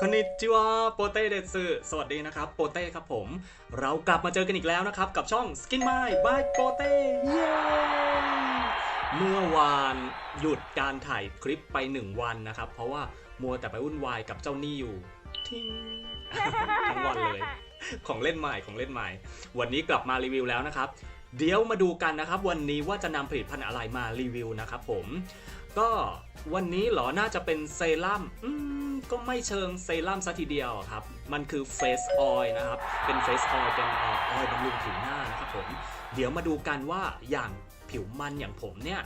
คอนนิจิวะโปเต้เดซึสวัสดีนะครับ โปเต้ครับผม เรากลับมาเจอกันอีกแล้วนะครับ กับช่อง Skin My by โปเต้เย้เมื่อวานหยุดการถ่ายคลิปไป 1 วันนะครับ เพราะว่ามัวแต่ไปวุ่นวายกับเจ้าหนี้อยู่ทิ้งทั้งวันเลย ของเล่นใหม่ของเล่นใหม่ วันนี้กลับมารีวิวแล้วนะครับ เดี๋ยวมาดูกันนะครับ วันนี้ว่าจะนำผลิตภัณฑ์อะไรมารีวิวนะครับผม ก็วันนี้เหรอน่าจะเป็นเซรั่มอืมก็ไม่เชิงเซรั่มซะทีเดียวครับ มันคือเฟสออยนะครับ เป็นเฟสออยเป็นออยบำรุงผิวหน้านะครับผม เดี๋ยวมาดูกันว่าอย่างผิวมันอย่างผมเนี่ย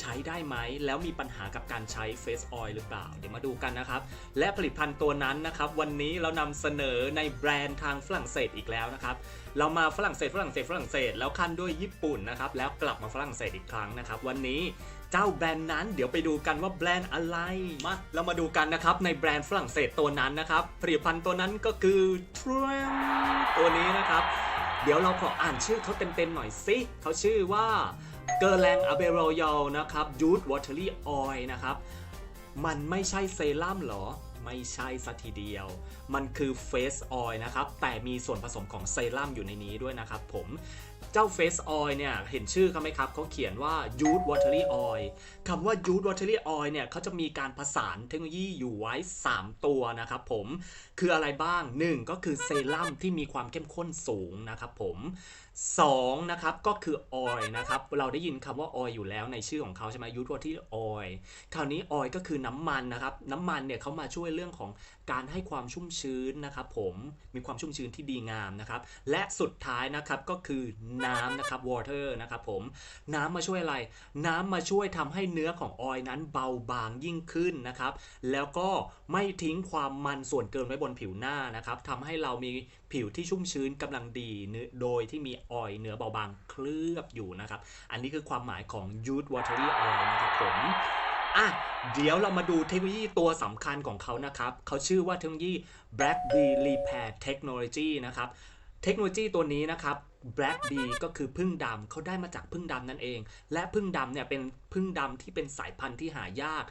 ใช้ได้ไหม แล้วมีปัญหากับการใช้เฟสออยล์หรือเปล่า เดี๋ยวมาดูกันนะครับ และผลิตภัณฑ์ตัวนั้นนะครับ วันนี้เรานำเสนอในแบรนด์ทางฝรั่งเศสอีกแล้วนะครับ เรามาฝรั่งเศสฝรั่งเศสฝรั่งเศสแล้วขั้นด้วยญี่ปุ่นนะครับ แล้วกลับมาฝรั่งเศสอีกครั้งนะครับ วันนี้เจ้าแบรนด์นั้นเดี๋ยวไปดูกันว่าแบรนด์อะไร มาเรามาดูกันนะครับในแบรนด์ฝรั่งเศสตัวนั้นนะครับผลิตภัณฑ์ตัวนั้นก็คือ t r e m ตัวนี้นะครับ เดี๋ยวเราขออ่านชื่อเขาเต็มๆหน่อยสิเขาชื่อว่า เกอร์แลงอเบโรยอลนะครับยูดวอเทอรี่ออยนะครับ มันไม่ใช่เซรั่มหรอ ไม่ใช่สัทีเดียว มันคือเฟสออยนะครับ แต่มีส่วนผสมของเซรั่มอยู่ในนี้ด้วยนะครับผมเจ้าเฟสออยล์เนี่ย เห็นชื่อเขาไหมครับ เขาเขียนว่า Youth Watery Oil คำว่า Youth Watery Oil เนี่ยเขาจะมีการผสานเทคโนโลยีอยู่ไว้ 3 ตัวนะครับผม คืออะไรบ้าง 1 ก็คือเซรั่มที่มีความเข้มข้นสูงนะครับผม2นะครับก็คือออยนะครับ เราได้ยินคำว่าออยอยู่แล้วในชื่อของเขาใช่ไหมยูทวที่ออยคราวนี้ออยก็คือน้ำมันนะครับ น้ำมันเนี่ยเขามาช่วยเรื่องของ การให้ความชุ่มชื้นนะครับผมมีความชุ่มชื้นที่ดีงามนะครับ และสุดท้ายนะครับก็คือน้ำนะครับ water นะครับผมน้ำมาช่วยอะไร น้ำมาช่วยทำให้เนื้อของออยนั้นเบาบางยิ่งขึ้นนะครับ แล้วก็ไม่ทิ้งความมันส่วนเกินไว้บนผิวหน้านะครับทำให้เรามีผิวที่ชุ่มชื้นกำลังดีเนื้อโดยที่มีออยเนื้อเบาบางเคลือบอยู่นะครับ อันนี้คือความหมายของ Youth Watery Oil นะครับผม อะเดี๋ยวเรามาดูเทคโนโลยีตัวสำคัญของเขานะครับ เขาชื่อว่าเทคโนโลยี Black Bee Repair Technology นะครับ เทคโนโลยีตัวนี้นะครับ Black Bee ก็คือพึ่งดำเขาได้มาจากพึ่งดำนั่นเอง และพึ่งดำเนี่ยเป็นพึ่งดำที่เป็นสายพันธุ์ที่หายาก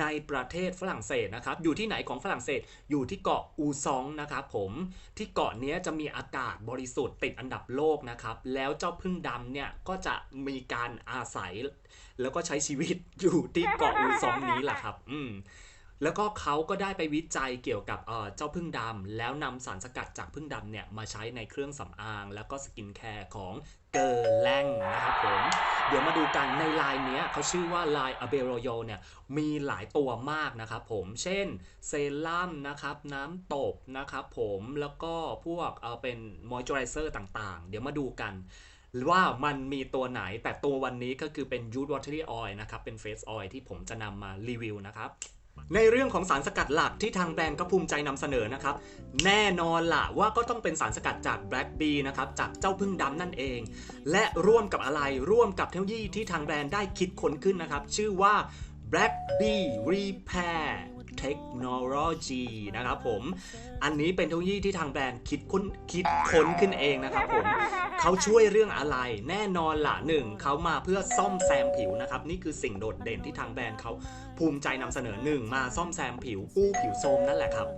ในประเทศฝรั่งเศสนะครับ อยู่ที่ไหนของฝรั่งเศส อยู่ที่เกาะอูซองนะครับผม ที่เกาะนี้จะมีอากาศบริสุทธิ์ติดอันดับโลกนะครับ แล้วเจ้าพึ่งดำเนี่ยก็จะมีการอาศัย แล้วก็ใช้ชีวิตอยู่ที่เกาะอูซองนี้แหละครับ อืม แล้วก็เขาก็ได้ไปวิจัยเกี่ยวกับเจ้าพึ่งดำแล้วนำสารสกัดจากพึ่งดำเนี่ยมาใช้ในเครื่องสำอาง แล้วก็สกินแคร์ของเกอร์แลงนะครับผม เดี๋ยวมาดูกันในไลน์เนี้ยเขาชื่อว่าไลน์อเบโรโยเนี่ยมีหลายตัวมากนะครับผม เช่นเซรั่มนะครับน้ำตบนะครับผมแล้วก็พวกเออเป็นมอยเจอไรเซอร์ต่างๆ เดี๋ยวมาดูกันว่ามันมีตัวไหนแต่ตัววันนี้ก็คือเป็น Youth Watery Oil นะครับ เป็น Face Oil ที่ผมจะนำมารีวิวนะครับ ในเรื่องของสารสกัดหลักที่ทางแบรนด์ก็ภูมิใจนำเสนอนะครับ แน่นอนล่ะว่าก็ต้องเป็นสารสกัดจากแบล็กบีนะครับจากเจ้าพึ่งดำนั่นเอง และร่วมกับอะไรร่วมกับเทคโนโลยีที่ทางแบรนด์ได้คิดค้นขึ้นนะครับ ชื่อว่า Black Bee Repair Technology นะครับผม อันนี้เป็นเทคโนโลยีที่ทางแบรนด์คิดค้นคิดค้นขึ้นเองนะครับผมเขาช่วยเรื่องอะไรแน่นอนล่ะหนึ่งเขามาเพื่อซ่อมแซมผิวนะครับ นี่คือสิ่งโดดเด่นที่ทางแบรนด์เขาภูมิใจนำเสนอหนึ่งมาซ่อมแซมผิวกู้ผิวโทรมนั่นแหละครับ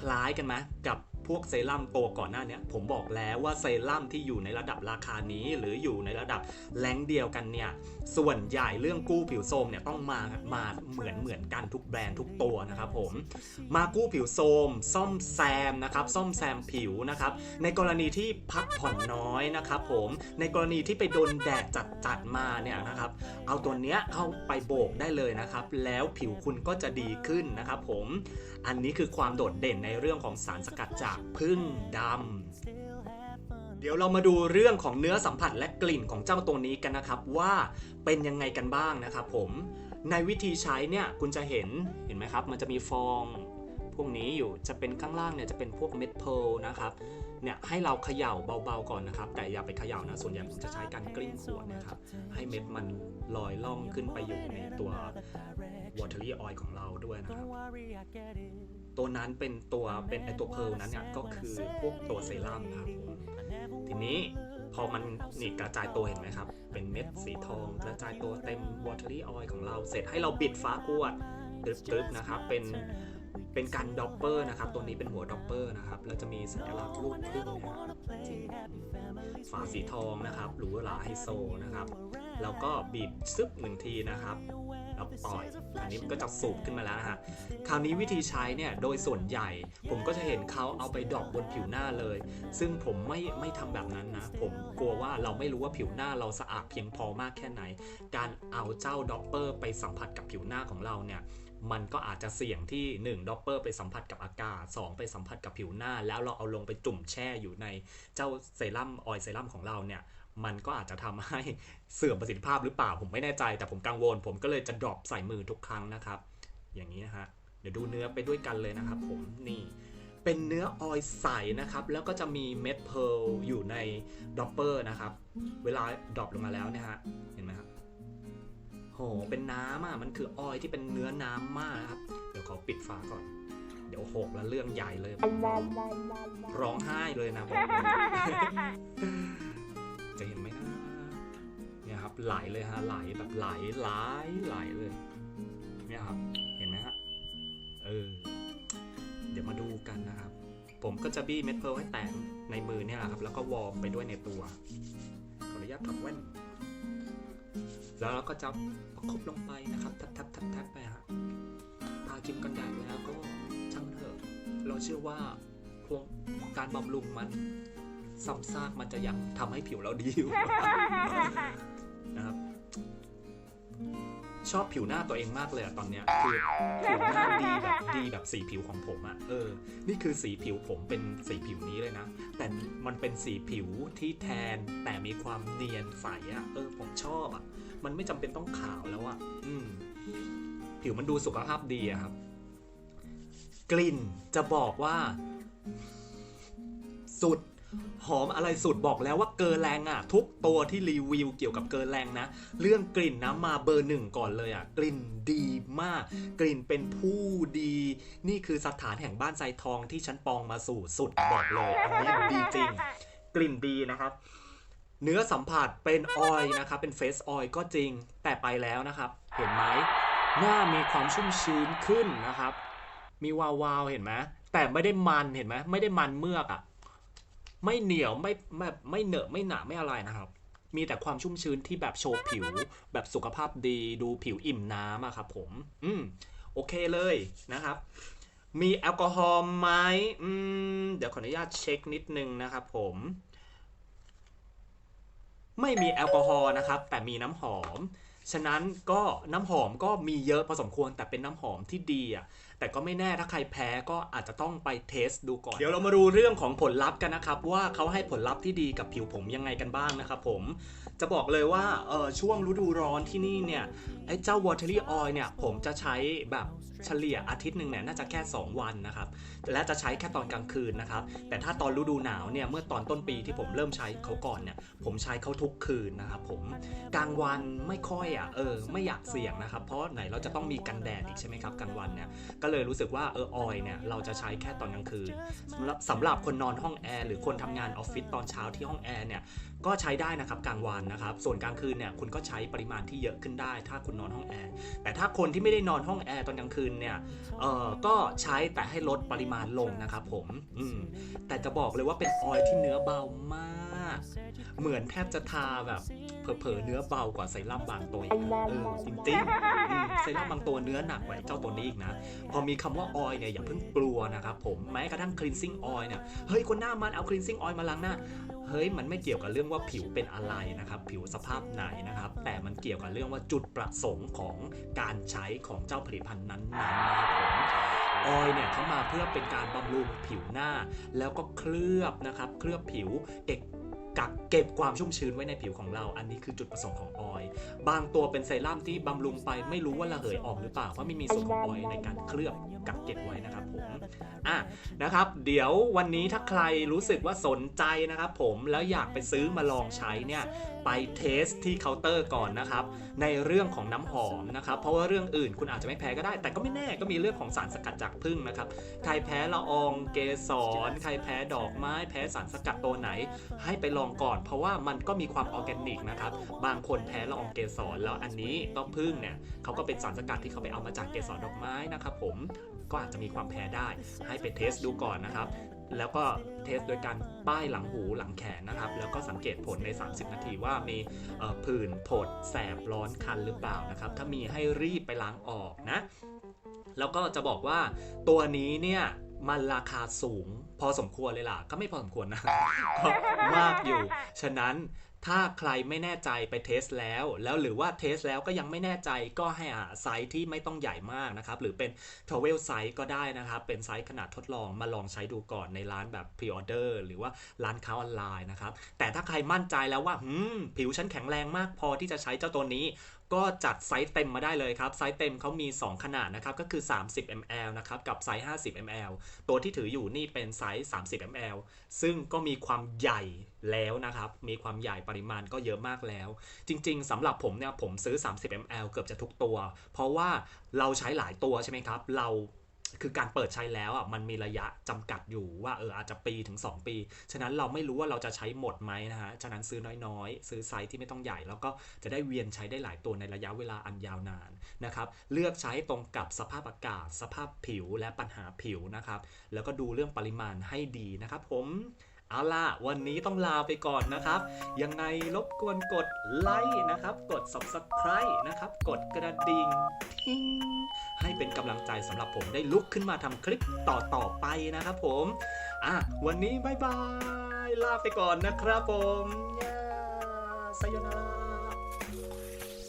คล้ายกันไหมกับ พวกเซรั่มตัวก่อนหน้านี้ผมบอกแล้วว่าเซรั่มที่อยู่ในระดับราคานี้หรืออยู่ในระดับแรงเดียวกันเนี่ยส่วนใหญ่เรื่องกู้ผิวโทรมเนี่ยต้องมามาเหมือนเหมือนกันทุกแบรนด์ทุกตัวนะครับผมมากู้ผิวโทรมซ่อมแซมนะครับซ่อมแซมผิวนะครับในกรณีที่พักผ่อนน้อยนะครับผมในกรณีที่ไปโดนแดดจัดจัดๆมาเนี่ยนะครับเอาตัวเนี้ยเข้าไปโบกได้เลยนะครับ แล้วผิวคุณก็จะดีขึ้นนะครับผมอันนี้คือความโดดเด่นในเรื่องของสารสกัดจากพึ่งดำ เดี๋ยวเรามาดูเรื่องของเนื้อสัมผัสและกลิ่นของเจ้าตัวนี้กันนะครับว่าเป็นยังไงกันบ้างนะครับผม ในวิธีใช้เนี่ยคุณจะเห็นเห็นไหมครับ มันจะมีฟองพวกนี้อยู่จะเป็นข้างล่างเนี่ยจะเป็นพวกเม็ดเพลนะครับเนี่ยให้เราเขย่าเบาๆก่อนนะครับ แต่อย่าไปเขย่านะส่วนใหญ่ผมจะใช้การกลิ้งขวดนะครับให้เม็ดมันลอยล่องขึ้นไปอยู่ในตัว watery oil ของเราด้วยนะครับ ตัวนั้นเป็นตัวเป็นไอตัวเพลนั้นเนี่ยก็คือพวกตัวเซรั่มครับผมทีนี้พอมันนี่กระจายตัวเห็นไหมครับ เป็นเม็ดสีทองกระจายตัวเต็ม watery oil ของเราเสร็จให้เราบิดฟ้าขวดตึ๊บๆนะครับเป็นเป็นการด็อปเปอร์นะครับ ตัวนี้เป็นหัวด็อปเปอร์นะครับ แล้วจะมีสัญลักษณ์รูปพึ่งนะครับฝาสีทองนะครับ หรูหราไฮโซนะครับ แล้วก็บีบซึบหนึ่งทีนะครับ แล้วปล่อย อันนี้มันก็จะสูบขึ้นมาแล้วนะฮะ คราวนี้วิธีใช้เนี่ยโดยส่วนใหญ่ ผมก็จะเห็นเขาเอาไปดรอปบนผิวหน้าเลย ซึ่งผมไม่ไม่ทำแบบนั้นนะ ผมกลัวว่าเราไม่รู้ว่าผิวหน้าเราสะอาดเพียงพอมากแค่ไหน การเอาเจ้าดอปเปอร์ไปสัมผัสกับผิวหน้าของเราเนี่ยมันก็อาจจะเสี่ยงที่1ดอปเปอร์ไปสัมผัสกับอากาศ 2 ไปสัมผัสกับผิวหน้า แล้วเราเอาลงไปจุ่มแช่อยู่ในเจ้าเซรั่มออยล์เซรั่มของเราเนี่ย มันก็อาจจะทำให้เสื่อมประสิทธิภาพหรือเปล่าผมไม่แน่ใจ แต่ผมกังวล ผมก็เลยจะดรอปใส่มือทุกครั้งนะครับ อย่างนี้นะฮะเดี๋ยวดูเนื้อไปด้วยกันเลยนะครับ ผมนี่เป็นเนื้อออยใสนะครับ แล้วก็จะมีเม็ดเพร์ลอยู่ในดอปเปอร์นะครับ เวลาดรอปลงมาแล้วเนี่ยฮะเห็นไหมครับโหเป็นน้ำอะมันคือออยที่เป็นเนื้อน้ำมากนะครับ เดี๋ยวขอปิดฝาก่อน เดี๋ยวหกแล้วเรื่องใหญ่เลยร้องไห้เลยนะบอก จะเห็นไหมนะเนี่ยครับไหลเลยฮะไหลแบบไหลไหลไหลเลยเนี่ยครับเห็นไหมฮะเออเดี๋ยวมาดูกันนะครับ ผมก็จะบี้เม็ดเพร์ลให้แตกในมือเนี่ยแหละครับ แล้วก็วอร์มไปด้วยในตัวขออนุญาตถอดแว่นแล้วเราก็จะประคบลงไปนะครับ ทับทับทับทับไปฮะทาครีมกันแดดแล้วก็ช่างเถอะ เราเชื่อว่าพวกการบำรุงมัน ซ้ำซากมันจะยังทำให้ผิวเราดีอยู่ นะครับ ชอบผิวหน้าตัวเองมากเลยอะตอนเนี้ยคือผิวหน้าดีแบบดีแบบสีผิวของผมอะเออ นี่คือสีผิวผมเป็นสีผิวนี้เลยนะ แต่มันเป็นสีผิวที่แทนแต่มีความเนียนใสอะเออผมชอบอะมันไม่จำเป็นต้องขาวแล้วอะอืม ผิวมันดูสุขภาพดีอะครับ กลิ่นจะบอกว่า สุด หอมอะไรสุดบอกแล้วว่าเกอแรงอะ ทุกตัวที่รีวิวเกี่ยวกับเกอแรงนะ เรื่องกลิ่นนะมาเบอร์หนึ่งก่อนเลยอะ กลิ่นดีมาก กลิ่นเป็นผู้ดี นี่คือสถานแห่งบ้านไซทองที่ฉันปองมาสู่สุดบอกเลย อันนี้ดีจริง กลิ่นดีนะครับ เนื้อสัมผัสเป็นออยนะครับ เป็นเฟสออยก็จริง แต่ไปแล้วนะครับ เห็นไหมหน้ามีความชุ่มชื้นขึ้นนะครับ มีวาวาวๆเห็นไหมแต่ไม่ได้มันเห็นไหมไม่ได้มันเมือกอะ่ะ ไม่เหนียวไม่แบบไม่เหนอะไม่หนาไม่อะไรนะครับ มีแต่ความชุ่มชื้นที่แบบโชว์ผิว แบบสุขภาพดีดูผิวอิ่มน้ำอะครับผม อืมโอเคเลยนะครับ มีแอลกอฮอล์ไหมอืมเดี๋ยวขออนุญาตเช็คนิดนึงนะครับผม ไม่มีแอลกอฮอล์นะครับ แต่มีน้ำหอม ฉะนั้นก็น้ำหอมก็มีเยอะพอสมควรแต่เป็นน้ำหอมที่ดีอะ แต่ก็ไม่แน่ถ้าใครแพ้ก็อาจจะต้องไปเทสดูก่อน เดี๋ยวเรามาดูเรื่องของผลลัพธ์กันนะครับ ว่าเขาให้ผลลัพธ์ที่ดีกับผิวผมยังไงกันบ้างนะครับผม จะบอกเลยว่าเออช่วงฤดูร้อนที่นี่เนี่ยไอ้เจ้า watery oil เนี่ยผมจะใช้แบบเฉลี่ยอาทิตย์หนึ่งเนี่ยน่าจะแค่ 2 วันนะครับและจะใช้แค่ตอนกลางคืนนะครับ แต่ถ้าตอนฤดูหนาวเนี่ยเมื่อตอนต้นปีที่ผมเริ่มใช้เขาก่อนเนี่ยผมใช้เขาทุกคืนนะครับผมกลางวันไม่ค่อยอะเออไม่อยากเสี่ยงนะครับ เพราะไหนเราจะต้องมีกันแดดอีกใช่ไหมครับกลางวันเนี่ยกก็เลยรู้สึกว่าเออออยเนี่ยเราจะใช้แค่ตอนกลางคืนสำหรับสำหรับคนนอนห้องแอร์หรือคนทำงานออฟฟิศตอนเช้าที่ห้องแอร์เนี่ย ก็ใช้ได้นะครับกลางวันนะครับ ส่วนกลางคืนเนี่ยคุณก็ใช้ปริมาณที่เยอะขึ้นได้ ถ้าคุณนอนห้องแอร์แต่ถ้าคนที่ไม่ได้นอนห้องแอร์ตอนกลางคืนเนี่ยเออก็ใช้แต่ให้ลดปริมาณลงนะครับผมอืมแต่จะบอกเลยว่าเป็นออยล์ที่เนื้อเบามาก เหมือนแทบจะทาแบบเผลอๆเนื้อเบากว่าเซรั่มบางตัวอีกนะเออจริงๆอืมเซรั่มบางตัวเนื้อหนักกว่าเจ้าตัวนี้อีกนะ พอมีคำว่าออยล์เนี่ยอย่าเพิ่งกลัวนะครับผมแม้กระทั่ง cleansing oil เนี่ยเฮ้ยคนหน้ามันเอา cleansing oil มาล้างหน้า เฮ้ยมันไม่เกี่ยวกับเรื่องว่าผิวเป็นอะไรนะครับ ผิวสภาพไหนนะครับ แต่มันเกี่ยวกับเรื่องว่าจุดประสงค์ของการใช้ของเจ้าผลิตภัณฑ์นั้นๆนะครับผมออยล์เนี่ยเขามาเพื่อเป็นการบำรุงผิวหน้า แล้วก็เคลือบนะครับ เคลือบผิวเก็บกักเก็บความชุ่มชื้นไว้ในผิวของเรา อันนี้คือจุดประสงค์ของออยล์บางตัวเป็นเซรั่มที่บำรุงไปไม่รู้ว่าระเหยออกหรือเปล่าเพราะไม่มีส่วนของออยล์ในการเคลือบ กักเก็บไว้นะครับผมอะนะครับ เดี๋ยววันนี้ถ้าใครรู้สึกว่าสนใจนะครับผมแล้วอยากไปซื้อมาลองใช้เนี่ยไปเทสที่เคาน์เตอร์ก่อนนะครับ ในเรื่องของน้ำหอมนะครับเพราะว่าเรื่องอื่นคุณอาจจะไม่แพ้ก็ได้ แต่ก็ไม่แน่ก็มีเรื่องของสารสกัดจากผึ้งนะครับใครแพ้ละอองเกสรใครแพ้ดอกไม้ แพ้สารสกัดตัวไหน ให้ไปลองก่อน เพราะว่ามันก็มีความออร์แกนิกนะครับบางคนแพ้ละอองเกสรแล้วอันนี้ต้องผึ้งเนี่ยเขาก็เป็นสารสกัดที่เขาไปเอามาจากเกสรดอกไม้นะครับผม ก็อาจจะมีความแพ้ได้ ให้ไปเทสดูก่อนนะครับ แล้วก็เทสโดยการป้ายหลังหูหลังแขนนะครับ แล้วก็สังเกตผลใน 30 นาทีว่ามีผื่นผดแสบร้อนคันหรือเปล่านะครับ ถ้ามีให้รีบไปล้างออกนะ แล้วก็จะบอกว่าตัวนี้เนี่ยมันราคาสูงพอสมควรเลยล่ะ ก็ไม่พอสมควรนะก็มากอยู่ ฉะนั้น ถ้าใครไม่แน่ใจไปเทสแล้ว แล้วหรือว่าเทสแล้วก็ยังไม่แน่ใจก็ให้หาไซส์ที่ไม่ต้องใหญ่มากนะครับ หรือเป็น t r a v e l size ก็ได้นะครับ เป็นไซส์ขนาดทดลองมาลองใช้ดูก่อนในร้านแบบ pre order หรือว่าร้านค้าออนไลน์นะครับ แต่ถ้าใครมั่นใจแล้วว่าหืมผิวฉันแข็งแรงมากพอที่จะใช้เจ้าตัวนี้ก็จัดไซส์เต็มมาได้เลยครับ ไซส์เต็มเขามี 2 ขนาดนะครับ ก็คือ 30 ml นะครับ กับไซส์ 50 ml ตัวที่ถืออยู่นี่เป็นไซส์ 30 ml ซึ่งก็มีความใหญ่แล้วนะครับ มีความใหญ่ปริมาณก็เยอะมากแล้ว จริง ๆสำหรับผมเนี่ยผมซื้อ 30 ml เกือบจะทุกตัว เพราะว่าเราใช้หลายตัวใช่ไหมครับ เรา คือการเปิดใช้แล้วอะมันมีระยะจำกัดอยู่ว่าเอออาจจะปีถึง 2 ปี ฉะนั้นเราไม่รู้ว่าเราจะใช้หมดไหมนะฮะ ฉะนั้นซื้อน้อยๆ ซื้อไซส์ที่ไม่ต้องใหญ่ แล้วก็จะได้เวียนใช้ได้หลายตัวในระยะเวลาอันยาวนานนะครับ เลือกใช้ตรงกับสภาพอากาศ สภาพผิวและปัญหาผิวนะครับ แล้วก็ดูเรื่องปริมาณให้ดีนะครับผม เอาล่ะ วันนี้ต้องลาไปก่อนนะครับ ยังไงรบกวนกดไลค์นะครับ กด subscribe นะครับ กดกระดิ่งทิ้งให้เป็นกำลังใจสำหรับผมได้ลุกขึ้นมาทำคลิปต่อๆไปนะครับผม อะ วันนี้บายบาย ลาไปก่อนนะครับผมยาสยนารา